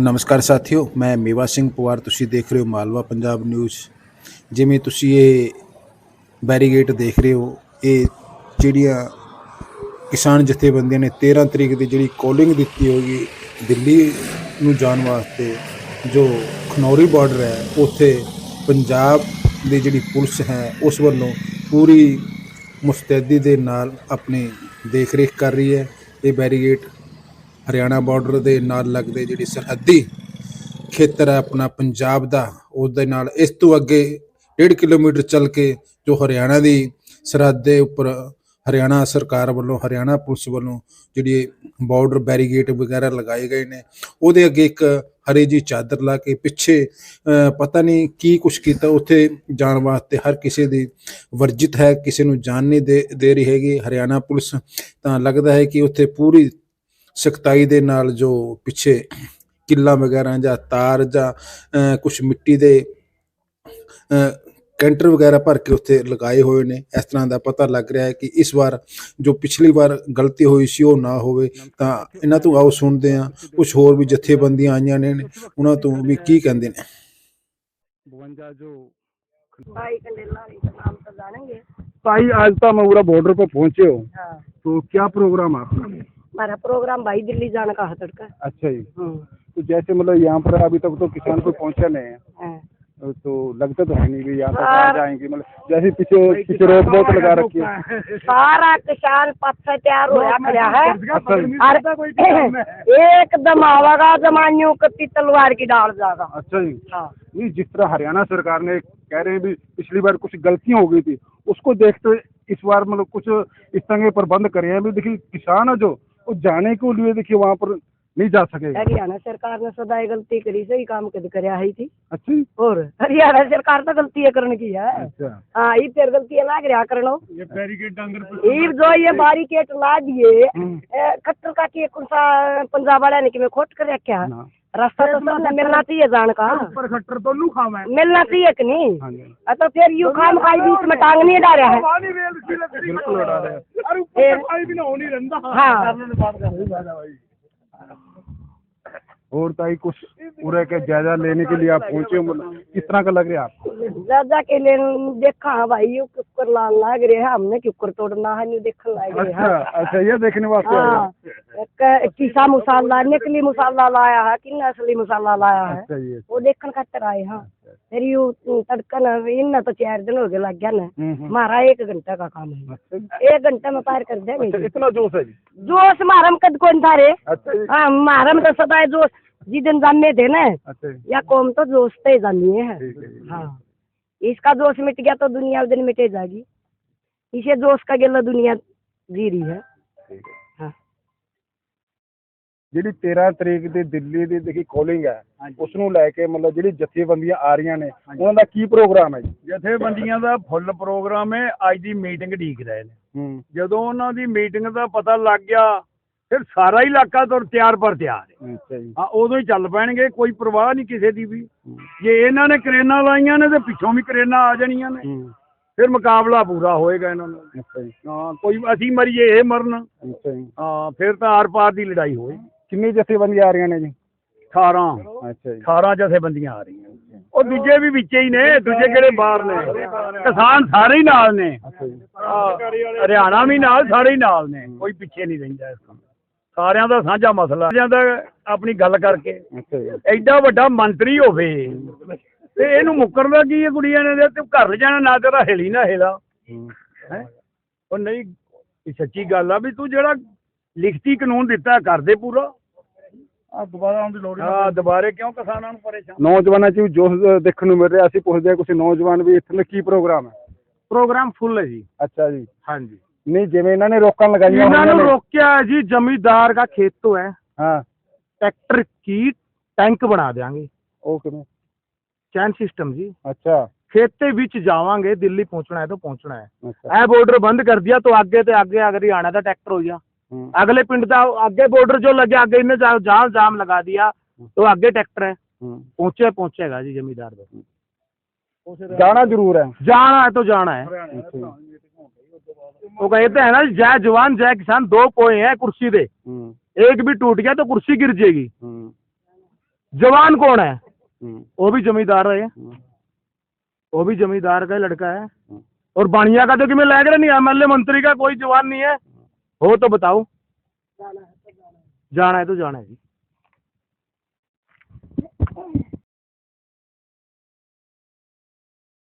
ਨਮਸਕਾਰ ਸਾਥੀਓ, ਮੈਂ ਮੇਵਾ ਸਿੰਘ ਪਵਾਰ, ਤੁਸੀਂ ਦੇਖ ਰਹੇ ਹੋ ਮਾਲਵਾ ਪੰਜਾਬ ਨਿਊਜ਼। ਜਿਵੇਂ ਤੁਸੀਂ ਇਹ ਬੈਰੀਗੇਟ ਦੇਖ ਰਹੇ ਹੋ, ਇਹ ਜਿਹੜੀਆਂ ਕਿਸਾਨ ਜਥੇਬੰਦੀਆਂ ਨੇ 13 ਤਰੀਕ ਦੀ ਜਿਹੜੀ ਕੋਲਿੰਗ ਦਿੱਤੀ ਹੋਗੀ ਦਿੱਲੀ ਨੂੰ ਜਾਣ ਵਾਸਤੇ, ਜੋ ਖਨੌਰੀ ਬਾਰਡਰ ਹੈ, ਉੱਥੇ ਪੰਜਾਬ ਦੀ ਜਿਹੜੀ ਪੁਲਿਸ ਹੈ, ਉਸ ਵੱਲੋਂ ਪੂਰੀ ਮੁਸਤੈਦੀ ਦੇ ਨਾਲ ਆਪਣੀ ਦੇਖ ਰੇਖ ਕਰ ਰਹੀ ਹੈ। ਇਹ ਬੈਰੀਗੇਟ ਹਰਿਆਣਾ ਬਾਰਡਰ ਦੇ ਨਾਲ ਲੱਗਦੇ ਜਿਹੜੀ ਸਰਹੱਦੀ ਖੇਤਰ ਹੈ ਆਪਣਾ ਪੰਜਾਬ ਦਾ ਉਸ ਦੇ ਨਾਲ ਇਸ ਤੋਂ ਅੱਗੇ 1.5 ਕਿਲੋਮੀਟਰ ਚੱਲ ਕੇ ਜੋ ਹਰਿਆਣਾ ਦੀ ਸਰਹੱਦ ਦੇ ਉੱਪਰ ਹਰਿਆਣਾ ਸਰਕਾਰ ਵੱਲੋਂ, ਹਰਿਆਣਾ ਪੁਲਿਸ ਵੱਲੋਂ ਜਿਹੜੀ ਬਾਰਡਰ ਬੈਰੀਗੇਟ ਵਗੈਰਾ ਲਗਾਏ ਗਏ ਨੇ, ਉਹਦੇ ਅੱਗੇ ਇੱਕ ਹਰੀ ਜੀ ਚਾਦਰ ਲਾ ਕੇ ਪਿੱਛੇ ਪਤਾ ਨਹੀਂ ਕੀ ਕੁਛ ਕੀਤਾ, ਉੱਥੇ ਜਾਣ ਵਾਸਤੇ ਹਰ ਕਿਸੇ ਦੀ ਵਰਜਿਤ ਹੈ, ਕਿਸੇ ਨੂੰ ਜਾਣ ਨਹੀਂ ਦੇ ਦੇ ਰਹੀ ਹੈਗੀ। ਹਰਿਆਣਾ ਪੁਲਿਸ ਤਾਂ ਲੱਗਦਾ ਹੈ ਕਿ ਉੱਥੇ ਪੂਰੀ ਸਖਤਾਈ ਦੇ ਨਾਲ ਜੋ ਪਿੱਛੇ ਕਿੱਲਾ ਵਗੈਰਾ ਜਾਂ ਤਾਰ ਜਾਂ ਕੁਝ ਮਿੱਟੀ ਦੇ ਅਹ, ਕੈਂਟਰ ਵਗੈਰਾ ਭਰ ਕੇ ਉੱਥੇ ਲਗਾਏ ਹੋਏ ਨੇ ਇਸ ਤਰ੍ਹਾਂ ਦਾ ਪਤਾ ਲੱਗ ਰਿਹਾ ਹੈ ਕਿ ਇਸ ਵਾਰ ਜੋ ਪਿਛਲੀ ਵਾਰ ਗਲਤੀ ਹੋਈ ਸੀ ਉਹ ਨਾ ਹੋਵੇ ਤਾਂ ਇਹਨਾਂ ਤੋਂ ਆਓ ਸੁਣਦੇ ਹਾਂ ਕੁਝ ਹੋਰ ਵੀ ਜਥੇਬੰਦੀਆਂ ਆਈਆਂ ਨੇ ਉਹਨਾਂ ਤੋਂ ਵੀ ਕੀ ਕਹਿੰਦੇ ਨੇ 52 जो भाई कंडेलारी का नाम तो जानेंगे भाई आज तो मैं पूरा बॉर्डर पर पहुंचे हो हाँ तो क्या प्रोग्राम है आपका हमारा प्रोग्राम भाई दिल्ली जाने का है तड़का अच्छा जी। हम्म, तो जैसे मतलब यहाँ पर अभी तक तो किसान कोई पहुँचा नहीं है। हाँ। तो लगता तो है नहीं कि यहाँ तक हाँ। जाएँगे मतलब जैसे पीछे पीछे रोक बहुत लगा रखी है। सारा किसान पथ से तैयार होया खड़ा है। जी। और एकदम आवागा जमानियों कत्ती तलवार की डाल जाएगा अच्छा जी। हाँ। नहीं जिस तरह हरियाणा सरकार ने कह रहे हैं भी पिछली बार कुछ गलतियाँ हो गई थी उसको देखते इस बार मतलब कुछ इस तरह के प्रबंध करे हैं। भी देखिए किसान है जो वो जाने के लिए देखिए वहाँ पर नहीं जा सकेगा हरियाणा सरकार ने सदाई गलती करी सही काम कद करया ही थी अच्छा? और हरियाणा सरकार तो गलती करने की है। अच्छा। हाँ ये फिर गलती लाग रहा करनो। ये बैरिकेड ये जो ये बारीकेट ला दिए। खट्टर का की कौन सा पंजाब वाला ने कि मैं खोट कर रखा रास्ता तो सबने मिलना चाहिए जान का। ऊपर खट्टर तो लू खावा है। मिलना चाहिए कि नहीं? हाँ तो फिर यू खाम खाई बीच में टांग नहीं डाला है। बिल्कुल उड़ा रहे हैं। अरे ऊपर खाई भी ना हो। ਹੋਰ ਤਾਂ ਤਾਈ ਕੁਛ पूरे के जायजा लेने के लिए आप पहुँचे हो? मतलब किस तरह का लग रहा है आपको? दादा के लिए देखा है भाई यू कुकर लान लाग रहे है हमने कुकर तोड़ना है नहीं देखने लाग रहे अच्छा अच्छा ये देखने वास्ते आए हाँ हैं। किसा मसाला नकली मसाला लाया है कि असली मसाला लाया है। अच्छा वो देखने खातर आए हाँ। फिर यू तड़कन इन तो चार दिन हो गए लग गया ना। हम्म, हम्म। हमारा एक घंटा का काम है। एक घंटे में पार कर देंगे अच्छा, इतना जोश है जोश हमारा में कद कौन था रे अच्छा हाँ हमारा में तो सदा जोश। जिस जामे थे ना अच्छा जी या कौम तो जोश तो जानिए है ठीक है जी। हाँ इसका जोश मिट गया तो दुनिया उस दिन मिटे जाएगी इसे जोश का गेला दुनिया जी रही है ठीक है हाँ ਜਿਹੜੀ 13 ਤਰੀਕ ਦੀ ਦਿੱਲੀ ਦੀ ਦੇਖੀ ਕੋਲਿੰਗ ਹੈ ਉਸ ਨੂੰ ਲੈ ਕੇ ਮਤਲਬ ਜਿਹੜੀ ਜਥੇਬੰਦੀਆਂ ਆ ਰਹੀਆਂ ਨੇ ਉਹਨਾਂ ਦਾ ਕੀ ਪ੍ਰੋਗਰਾਮ ਹੈ ਜੀ ਜਥੇਬੰਦੀਆਂ ਦਾ ਫੁੱਲ ਪ੍ਰੋਗਰਾਮ ਹੈ ਅੱਜ ਦੀ ਮੀਟਿੰਗ ਢੀਕ ਰਹੇ ਨੇ ਹੂੰ ਜਦੋਂ ਉਹਨਾਂ ਦੀ ਮੀਟਿੰਗ ਦਾ ਪਤਾ ਲੱਗ ਗਿਆ ਫਿਰ ਸਾਰਾ ਇਲਾਕਾ ਤੁਰ ਤਿਆਰ ਪਰ ਤਿਆਰ ਹੈ। ਅੱਛਾ ਜੀ। ਉਦੋਂ ਹੀ ਚੱਲ ਪੈਣਗੇ ਕੋਈ ਪਰਵਾਹ ਨਹੀਂ ਕਿਸੇ ਦੀ ਵੀ। ਜੇ ਇਹਨਾਂ ਨੇ ਕਰੇਨਾਂ ਲਾਈਆਂ ਨੇ ਤੇ ਪਿੱਛੋਂ ਵੀ ਕਰੇਨਾਂ ਆ ਜਾਣੀਆਂ ਨੇ। ਫਿਰ ਮੁਕਾਬਲਾ ਪੂਰਾ ਹੋਏਗਾ ਇਹਨਾਂ ਨਾਲ ਅੱਛਾ ਜੀ। ਹਾਂ ਕੋਈ ਅਸੀਂ ਮਰੀਏ ਇਹ ਮਰਨ। ਅੱਛਾ ਜੀ। ਹਾਂ ਫਿਰ ਤਾਂ ਆਰ ਪਾਰ ਦੀ ਲੜਾਈ ਹੋਏ। ਕਿੰਨੀ ਜਥੇਬੰਦੀਆਂ ਆ ਰਹੀਆਂ ਨੇ ਜੀ? 18 ਅੱਛਾ ਜੀ। 18 ਜਥੇਬੰਦੀਆਂ ਆ ਰਹੀਆਂ। ਉਹ ਦੂਜੇ ਵੀ ਵਿੱਚੇ ਹੀ ਨੇ ਦੂਜੇ ਕਿਹੜੇ ਬਾਹਰ ਨੇ? ਕਿਸਾਨ ਸਾਰੇ ਹੀ ਨਾਲ ਨੇ। ਹਰਿਆਣਾ ਵੀ ਨਾਲ ਸਾਰੇ ਹੀ ਨਾਲ ਨੇ। ਕੋਈ ਪਿੱਛੇ ਨਹੀਂ ਰਹਿੰਦਾ ਇਸ ਕੰਮ ਸਾਰਿਆਂ ਦਾ ਸਾਂਝਾ ਮਸਲਾ ਜਾਂਦਾ ਆਪਣੀ ਗੱਲ ਕਰਕੇ। ਐਡਾ ਵੱਡਾ ਮੰਤਰੀ ਹੋਵੇ ਤੇ ਇਹਨੂੰ ਮੁੱਕਰਦਾ ਕੀ ਹੈ ਕੁੜੀਆਂ ਨੇ? ਤੇ ਘਰ ਜਾਣਾ ਨਾ ਤੇਰਾ ਹਿਲੀ ਨਾ ਹਿਲਾ। ਉਹ ਨਹੀਂ ਇਹ ਸੱਚੀ ਗੱਲ ਆ ਵੀ ਤੂੰ ਜਿਹੜਾ ਲਿਖਤੀ ਕਾਨੂੰਨ ਦਿੱਤਾ ਕਰ ਦੇ ਪੂਰਾ। ਆ ਦੁਬਾਰਾ ਆਉਣ ਦੀ ਲੋੜ ਆ ਦੁਬਾਰੇ ਕਿਉਂ ਕਿਸਾਨਾਂ ਨੂੰ ਪਰੇਸ਼ਾਨ? ਨੌਜਵਾਨਾਂ 'ਚ ਵੀ ਜੋਸ਼ ਦੇਖਣ ਨੂੰ ਮਿਲ ਰਿਹਾ। ਅਸੀਂ ਪੁੱਛਦੇ ਹਾਂ ਕੁਝ ਨੌਜਵਾਨ ਵੀ ਇੱਥੇ ਕੀ ਪ੍ਰੋਗਰਾਮ ਹੈ? ਪ੍ਰੋਗਰਾਮ ਫੁੱਲ ਹੈ ਜੀ। ਅੱਛਾ ਜੀ। ਹਾਂਜੀ। ਨਹੀਂ ਜਿਵੇਂ ਇਹਨਾਂ ਨੇ ਰੋਕਾਂ ਲਗਾਈਆਂ ਇਹਨਾਂ ਹੋਈਆਂ ਨੂੰ ਨੇ रोक्या है जी जमींदार का खेत तो है ਹਾਂ ट्रैक्टर की टैंक बना देंगे ਉਹ ਕਿਵੇਂ चैन सिस्टम जी ਅੱਛਾ खेत के बीच जावांगे दिल्ली पहुंचना है तो पहुंचना है ਅੱਛਾ ए बॉर्डर बंद कर दिया तो आगे ते आगे अगर हरियाणा का ट्रैक्टर हो गया ਹੂੰ अगले पिंड का आगे बॉर्डर जो लगे आगे इन्हें जा- जहाँ जाम लगा दिया तो आगे ट्रैक्टर है ਹੂੰ पहुंचे पहुंचेगा जी जमींदार तक ਜਾਣਾ ਜ਼ਰੂਰ ਹੈ जाना है तो जाना है ਅੱਛਾ ਜੀ। वो कहते हैं ना जय जवान जय किसान दो कोए हैं कुर्सी दे एक भी टूट गया तो कुर्सी गिर जाएगी जवान कौन है वो भी जमींदार है वो भी जमींदार का लड़का है और बाणिया का तो कि मैं लग रहा नहीं एमएलए मंत्री का कोई जवान नहीं है हो तो बताओ जाना है तो जाना है जी